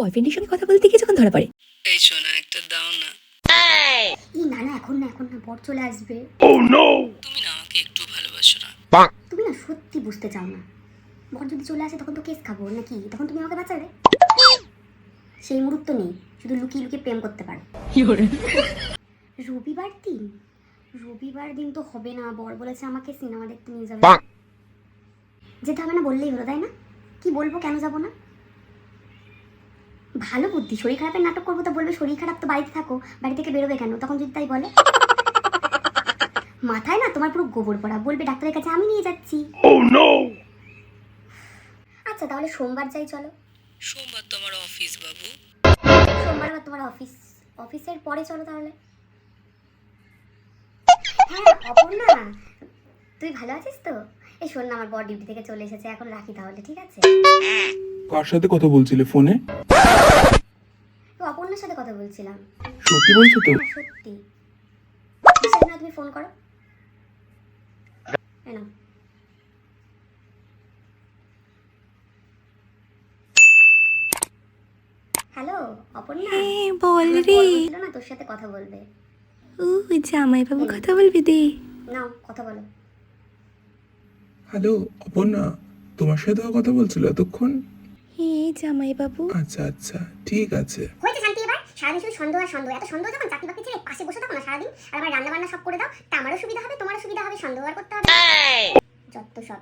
বয়ফ্রেন্ডের সঙ্গে কথা বলতে গিয়ে যখন ধরা পড়ে। এই শোনা একটা দাও না। এই! না না এখন না এখন না বর চলে আসবে। ও নো তুমি না আমাকে একটু ভালোবাসো না। তুমি না সত্যি বুঝতে চাও না। বর যদি চলে আসে তখন তো কেস খাব নাকি? তখন তুমি আমাকে বাঁচাবে সেই মুহূর্ত নেই শুধু লুকিয়ে লুকিয়ে প্রেম করতে পারো। রবিবার দিন? রবিবার দিন তো হবে না বর বলেছে আমাকে সিনেমা দেখতে নিয়ে যাবে। যেতে হবে না বললেই হলো তাই না? কি বলব কেন যাব না? ভালো বুদ্ধি শরীর খারাপের নাটক করব তো বলবে শরীর খারাপ তো বাড়িতে থাকো বাড়ি থেকে বেরোবে কেন? তখন যদি তাই বলে মাথায় না তোমার পুরো গোবর পড়া বলবে ডাক্তারের কাছে আমি নিয়ে যাচ্ছি। আচ্ছা তাহলে সোমবার যাই চলো। সোমবার তো আমার অফিস বাবু। সোমবার আবার তোমার অফিস অফিসের পরে চলো তাহলে। হ্যাঁ অপর্ণা তুই ভালো আছিস তো? এই শোন না আমার বর ডিউটি থেকে চলে এসেছে এখন রাখি তাহলে ঠিক আছে? কার সাথে কথা বলছিলে ফোনে? তো অপর্ণার সাথে কথা বলছিলাম। সত্যি বলছো তো? হ্যাঁ সত্যি। না তুমি ফোন করো। হ্যালো অপর্ণা? হ্যাঁ বল রে। না তোর সাথে কথা বলবে। ও জামাই বাবু কথা বলবি দে। নাও কথা বলো। হ্যালো অপর্ণা তোমার সাথেও কথা বলছিল এতক্ষণ? হ্যাঁ জামাই বাবু আচ্ছা আচ্ছা ঠিক আছে। হয়েছে শান্তি এবার। সারাদিন শুধু সন্দেহ আর সন্দেহ। এত সন্দেহ যখন চাকরি বাকরি ছেড়ে পাশে বসে থাকো না সারাদিন আর আমার রান্না বান্না সব করে দাও তা আমারও সুবিধা হবে তোমারও সুবিধা হবে সন্দেহ আর করতে হবে। যত সব।